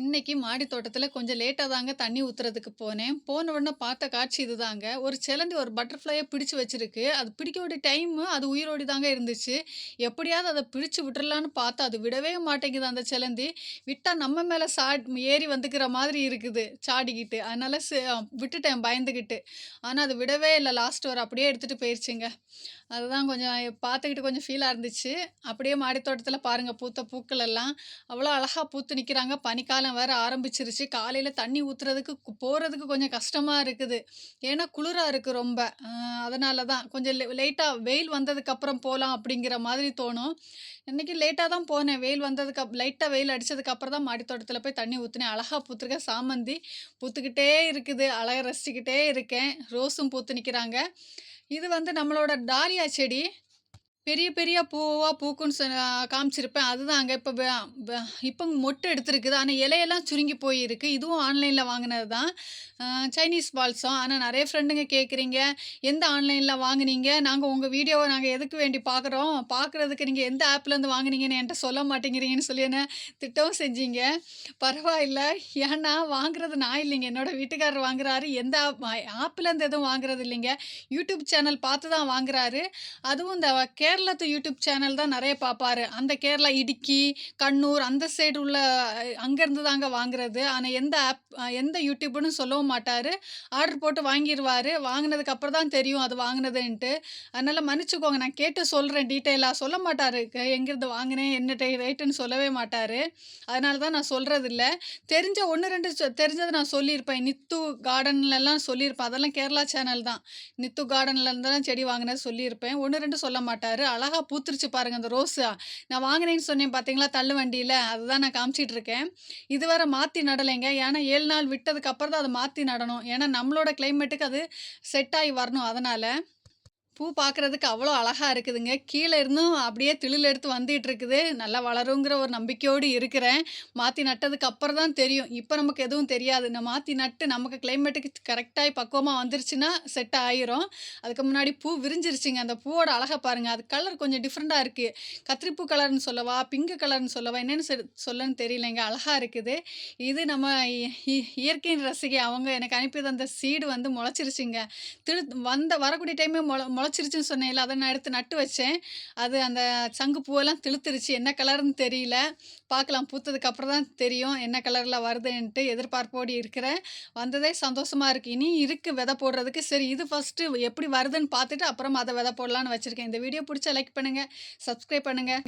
இன்னைக்கு மாடி தோட்டத்தில் கொஞ்சம் லேட்டாக தாங்க தண்ணி ஊற்றுறதுக்கு போனேன். போன உடனே பார்த்த காட்சி இதுதாங்க. ஒரு சிலந்தி ஒரு பட்டர்ஃப்ளையை பிடிச்சு வச்சிருக்கு. அது பிடிக்க வேண்டிய டைமு அது உயிரோடி தாங்க இருந்துச்சு. எப்படியாவது அதை பிடிச்சு விட்டுறலான்னு பார்த்தா, அது விடவே மாட்டேங்குது அந்த சிலந்தி. விட்டால் நம்ம மேலே சாட் ஏறி வந்துக்கிற மாதிரி இருக்குது, சாடிக்கிட்டு. அதனால் ச விட்டுட்டேன் பயந்துக்கிட்டு ஆனால் அது விடவே இல்லை லாஸ்ட் ஒரு அப்படியே எடுத்துகிட்டு போயிடுச்சுங்க அதுதான் கொஞ்சம் பார்த்துக்கிட்டு கொஞ்சம் ஃபீலாக இருந்துச்சு. அப்படியே மாடி தோட்டத்தில் பாருங்கள் பூத்த பூக்கள் எல்லாம். அவ்வளோ அழகாக பூத்து நிற்கிறாங்க பனிக்காலம் வேற ஆரம்பிச்சிருச்சு. காலையில் தண்ணி ஊற்றுறதுக்கு போகிறதுக்கு கொஞ்சம் கஷ்டமாக இருக்குது. ஏன்னா குளிராக இருக்குது ரொம்ப. அதனால தான். கொஞ்சம் லே வெயில் வந்ததுக்கப்புறம் போகலாம் அப்படிங்கிற மாதிரி தோணும். இன்னைக்கு லேட்டாக தான் போனேன். வெயில் வந்ததுக்கு லைட்டாக வெயில் அடித்ததுக்கப்புறம் தான் மாடி தோட்டத்தில் போய் தண்ணி ஊற்றுனேன் அழகாக பூத்துருக்கேன் சாமந்தி பூத்துக்கிட்டே இருக்குது. அழகாக ரசிச்சுக்கிட்டே இருக்கேன். ரோஸும் பூத்து நிற்கிறாங்க இது வந்து நம்மளோட டாலியா செடி. பெரிய பெரிய பூவா பூக்குன்னு சொ காமிச்சிருப்பேன். அதுதாங்க அங்கே இப்போ வ மொட்டை எடுத்துருக்குது எடுத்திருக்குது. இலையெல்லாம் சுருங்கி போயிருக்கு. இதுவும் ஆன்லைனில் வாங்கினது தான். சைனீஸ் பால்ஸும் ஆனால் நிறைய ஃப்ரெண்டுங்க கேட்குறீங்க, எந்த ஆன்லைனில் வாங்குனீங்க? நாங்கள் உங்கள் வீடியோவை நாங்கள் எதுக்கு வேண்டி பார்க்குறோம்? பார்க்குறதுக்கு நீங்கள் எந்த ஆப்லேருந்து வாங்குனீங்கன்னு என்கிட்ட சொல்ல மாட்டேங்கிறீங்கன்னு சொல்லி என்ன திட்டவும் செஞ்சீங்க. பரவாயில்ல. ஏன்னா வாங்குறது நான் இல்லைங்க. என்னோட வீட்டுக்காரர் வாங்குறாரு. எந்த ஆப் ஆப்லேருந்து எதுவும் வாங்குறது இல்லைங்க. யூடியூப் சேனல் பார்த்து தான் வாங்குறாரு. அதுவும் இந்த கேரளத்து யூடியூப் சேனல் தான் நிறைய பார்ப்பாரு. அந்த கேரளா இடுக்கி, கண்ணூர் அந்த சைடு உள்ள அங்கேருந்து தாங்க வாங்குறது. ஆனால் எந்த ஆப் எந்த யூடியூப்னு சொல்லவும் மாட்டார் ஆர்டர் போட்டு வாங்கிடுவார் வாங்கினதுக்கப்புறம் தான் தெரியும் அது வாங்கினதுன்ட்டு அதனால் மன்னிச்சுக்கோங்க. நான் கேட்டு சொல்கிறேன் டீட்டெயிலாக சொல்ல மாட்டார் எங்கேருந்து வாங்கினேன் என்ன டே ரேட்டுன்னு சொல்லவே மாட்டார் அதனால தான் நான் சொல்கிறதில்ல தெரிஞ்ச ஒன்று ரெண்டு தெரிஞ்சதை நான் சொல்லியிருப்பேன். நித்து கார்டன்லலாம் சொல்லியிருப்பேன். அதெல்லாம் கேரளா சேனல் தான். நித்து கார்டன்லேருந்தெல்லாம் தான் செடி வாங்கினது சொல்லியிருப்பேன். 1, 2 சொல்ல மாட்டார் அழகாக பூத்துருச்சு பாருங்க அந்த ரோஸு. நான் வாங்கினேன்னு சொன்னேன் பார்த்தீங்களா? தள்ளுவண்டியில. அதுதான் நான் காமிச்சிட்டு இருக்கேன். இதுவரை மாற்றி நடலைங்க. ஏன்னா ஏழு நாள் விட்டதுக்கு அப்புறம் தான் அதை மாற்றி நடணும். ஏன்னா நம்மளோட கிளைமேட்டுக்கு அது செட் ஆகி வரணும் அதனால் பூ பார்க்குறதுக்கு அவ்வளோ அழகாக இருக்குதுங்க. கீழே இருந்தும் அப்படியே திளில் எடுத்து வந்துட்டு இருக்குது. நல்லா வளருங்கிற ஒரு நம்பிக்கையோடு இருக்கிறேன். மாற்றி நட்டதுக்கு அப்புறம் தான் தெரியும். இப்போ நமக்கு எதுவும் தெரியாது. நான் மாற்றி நட்டு நமக்கு கிளைமேட்டுக்கு கரெக்டாகி பக்குவமாக வந்துருச்சுன்னா செட் ஆயிரும். அதுக்கு முன்னாடி பூ விரிஞ்சிருச்சுங்க. அந்த பூவோட அழகை பாருங்கள் அது கலர் கொஞ்சம் டிஃப்ரெண்ட்டாக இருக்குது கத்திரிப்பூ கலர்னு சொல்லவா? பிங்க் கலர்னு சொல்லவா? என்னென்னு சொ சொல்லன்னு தெரியலைங்க. அழகாக இருக்குது. இது நம்ம இ இ இயற்கையின் ரசிகை அவங்க எனக்கு அனுப்பி தந்த சீடு வந்து முளைச்சிருச்சுங்க. திரு வந்த வரக்கூடிய டைமே முளை முளைச்சிருச்சுன்னு சொன்னேன்ல, அதை நான் எடுத்து நட்டு வச்சேன். அது அந்த சங்கு பூவெல்லாம் திளுத்துருச்சு. என்ன கலர்னு தெரியல. பார்க்கலாம். பூத்ததுக்கு அப்புறம் தான் தெரியும். என்ன கலரில் வருதுன்ட்டு எதிர்பார்ப்போடு இருக்கிறேன். வந்ததே சந்தோஷமாக இருக்குது இனி இருக்குது விதை போடுறதுக்கு. சரி இது ஃபஸ்ட்டு எப்படி வருதுன்னு பார்த்துட்டு அப்புறம் அதை விதை போடலான்னு வச்சுருக்கேன் இந்த வீடியோ பிடிச்சா லைக் பண்ணுங்கள் சப்ஸ்கிரைப் பண்ணுங்கள்